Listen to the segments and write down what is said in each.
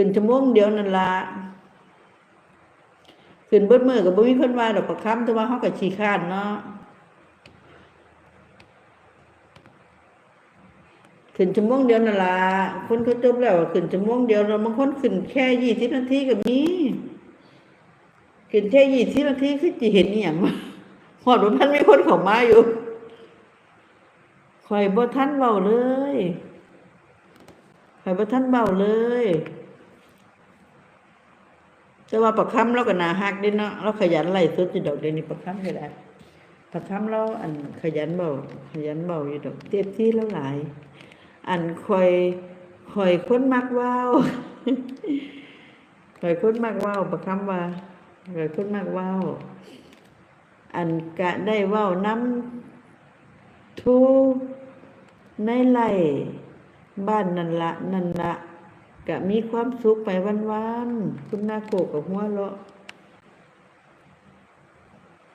ขึ้นชั่วโมงเดียวนั่นละขึ้นเบิดมือกับบ่มีเพิ่นว่าดอกประคำแต่ว่าเฮาก็ขี้คร้านเนาะขึ้นชั่วโมงเดียวนั่นละคนเขาจบแล้วขึ้นชั่วโมงเดียวแล้วบางคนขึ้นแค่ยี่สิบนาทีก็มีขึ้นแค่ยี่สิบนาทีคือสิเห็นอีหยังวะฮอดบ่ทันมีคนเข้ามาอยู่ข่อยบ่ทันเว้าเลยข่อยบ่ทันเว้าเลย แต่ว่าประคำเราก็น่าฮักด้เนาะเราขยันไล่สดอยู่ดอกเดี๋ยวนี้ประคำก็ได้ประคำเราอันขยันเบาขยันเบาอยู่ดอกเต็มที่แล้วหลาย อันคอยคอยค้นมักว้าวคอยค้นมักว้าวประคำว่าคอยค้นมักว้าวอันกะได้ว้าน้ำทูในไล่บ้านนั่นละนั่นละ กะมีความสุขไปวันๆคุณนาโกกับหัวเราะ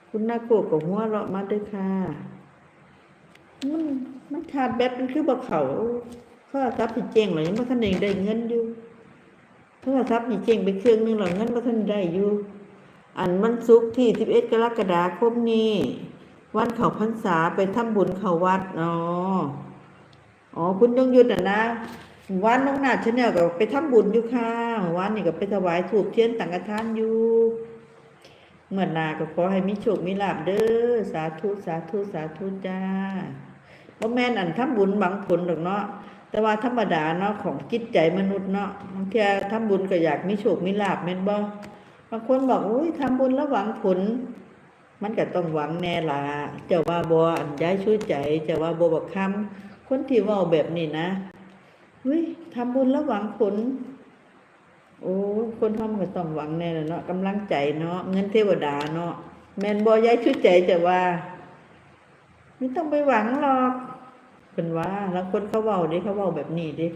คุณนาโกกับหัวเราะมาด้วยค่ะมันมันชาร์จแบตมันคือบ่เขาโทรศัพท์สิเจ๊งหรอยังบ่ทันได้ได้เงินอยู่โทรศัพท์สิเจ๊งไปเครื่องหนึงหรอเงินบ่ทันได้อยู่ อันมันศุกที่11กรกฎาคมนี้ วันเขาพรรษาไปทำบุญเขาวัดอ๋ออ๋อคุณยงยุทธน่ะนะ วันน้องนาชาแนลก็ไปทำบุญอยู่ค่ะวันนี้ก็ไปถวายถูกเทียนสังฆทานอยู่เมื่อหนาก็ขอให้มีโชคมีลาภเด้อสาธุสาธุสาธุจ้าบ่แม่นอันทำบุญหวังผลดอกเนาะแต่ว่าธรรมดาเนาะของจิตใจมนุษย์เนาะบางทีทำบุญก็อยากมีโชคมีลาภแม่นบ่บางคนบอกอุ้ยทำบุญแล้วหวังผล มันก็ต้องหวังแน่ละเจ้าว่าบ่อันย้ายช่วยใจเจ้าว่าบ่บักคำคนที่ว้าแบบนี้นะ อุ้ยทำบุญแล้วหวังผล โอ้คนทำก็ต้องหวังแน่เนาะกำลังใจเนาะเงินเทวดาเนาะแมนบ่ย้ายช่วยใจเจ้าว่าไม่ต้องไปหวังหรอกเป็นว่าแล้วคนเขาเว้าดิเขาเว้าแบบนี้ดิ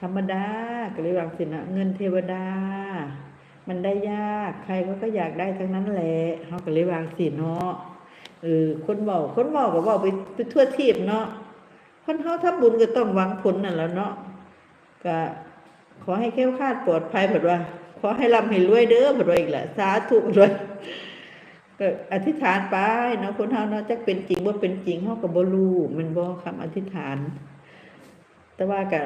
ธรรมดาก็เลยว่าสินะเงินเทวดา มันได้ยากใครก็ก็อยากได้ทั้งนั้นแหละเขาก็เลยวางสิเนาะเออคนเว้าคนเว้าก็เว้าไปไปทั่วทีบเนาะ คนเขาทำบุญก็ต้องหวังผลนั่นแหล้วเนาะก็ขอให้แค้วคาดปลอดภัยแบบว่า ขอให้ร่ำให้รวยเด้อแบบว่าอีกแหละสาธุแบบว่าก็อธิษฐานไปเนาะคนเฮาเนาะจักเป็นจริงบ่าเป็นจริงเฮาก็บ่รู้มันบ่คำอธิษฐาน แต่ว่าก็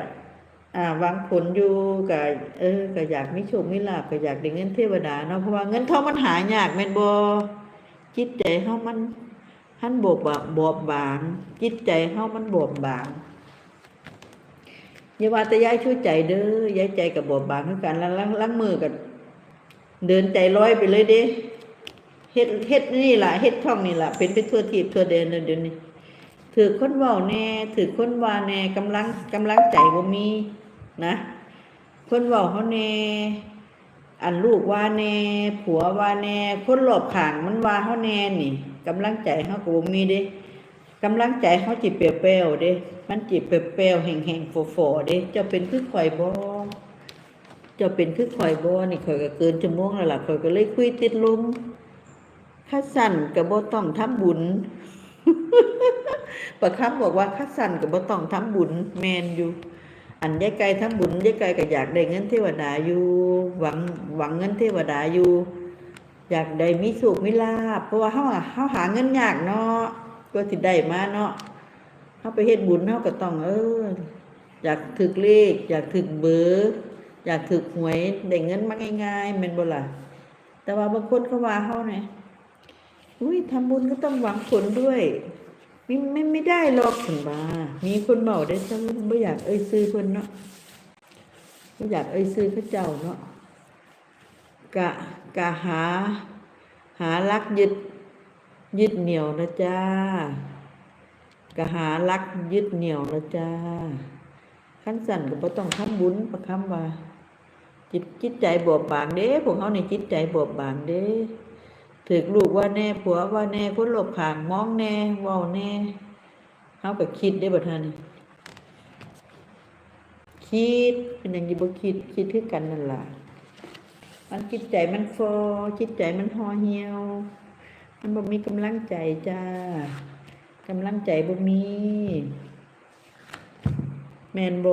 อ่าหวังผลอยู่ก็เออก็อยากมีโชคมีลาภก็อยากได้เงินเทวดาเนาะเพราะว่าเงินทองมันหายากแม่นบ่จิตใจเฮามัน หันบอบบาบอบบาง จิตใจเฮามันบอบบางอย่าว่าแต่ยายช่วยใจเด้อย้ายใจก็บบอบบางคือกันล้างล้างมือก็เดินใจลอยไปเลยเด้เฮ็ดเฮ็ดนี่ล่ะเฮ็ดช่องนี่ล่ะเป็นไปทั่วทีบทั่วเดนเดี๋ยวนี้ถือคนว้าแน่ถือคนว่าแน่กำลังกำลังใจบ่มีนะคนว้าเขาแน่อันลูกว่าแน่ผัวว่าแน่คนรอบข้างมันว่าเขาแน่นี่กำลังใจเขาก็บ่มีเด้กำลังใจเขาจิเปรี้ยวๆเด้ มันจิเปรี้ยวๆแห้งๆฝอๆเด้จ้าเป็นคือข่อยบ่จ้าเป็นคือข่อยบ่นี่ข่อยก็เกินชั่วโมงแล้วล่ะข่อยก็เลยคุยติดลมคัดสั่นกับบ่ต้องทำบุญประคำบบอกว่าคัดสั่นกับบ่ต้องทำบุญแมนอยู่อันยายไก่ทำบุญยายไก่ก็อยากได้เงินเทวดาอยู่ หวังหวังเงินเทวดาอยู่ อยากได้มีสุขมีลาภเพราะว่าเฮาอะเฮาหาเงินยากเนาะก็สิได้มาเนาะเฮาไปเฮ็ดบุญเฮาก็ต้อง เออ อยากถึกเลข อยากถึกเบอร์อยากถึกหวยได้เงินมาง่ายๆแม่นบ่ล่ะแต่ว่าบางคนเขาว่าเฮาเนี่ยอุ้ยทำบุญก็ต้องหวังผลด้วยไม่ไม่ไม่ได้หรอกถึงว่ามีคนเมาได้ซ้ำไม่อยากเอ่ยซื้อเพิ่นเนาะไม่อยากเอ่ยซื้อเขาเจ้าเนาะ กะกะหา หาลักยึดยึดเหนียวนะจ้ากะหาลักยึดเหนียวนะจ้าขั้นสั่นก็บ่ต้องทำบุญประคำว่า จิตจิตใจบอบบางเด้พวกเขาในจิตใจบอบบางเด้ถือลูกว่าแน่ผัวว่าแน่คนหลบขางมองแน่ว้าแน่เขาก็คิดได้บ่ท่านคิดเป็นอย่างนี้บ่คิดคิดคือกันนั่นแหละ มันจิตใจมันฟอจิตใจมันห่อเหี่ยว มันบ่มีกำลังใจจ้ากำลังใจบ่มี แมนโบ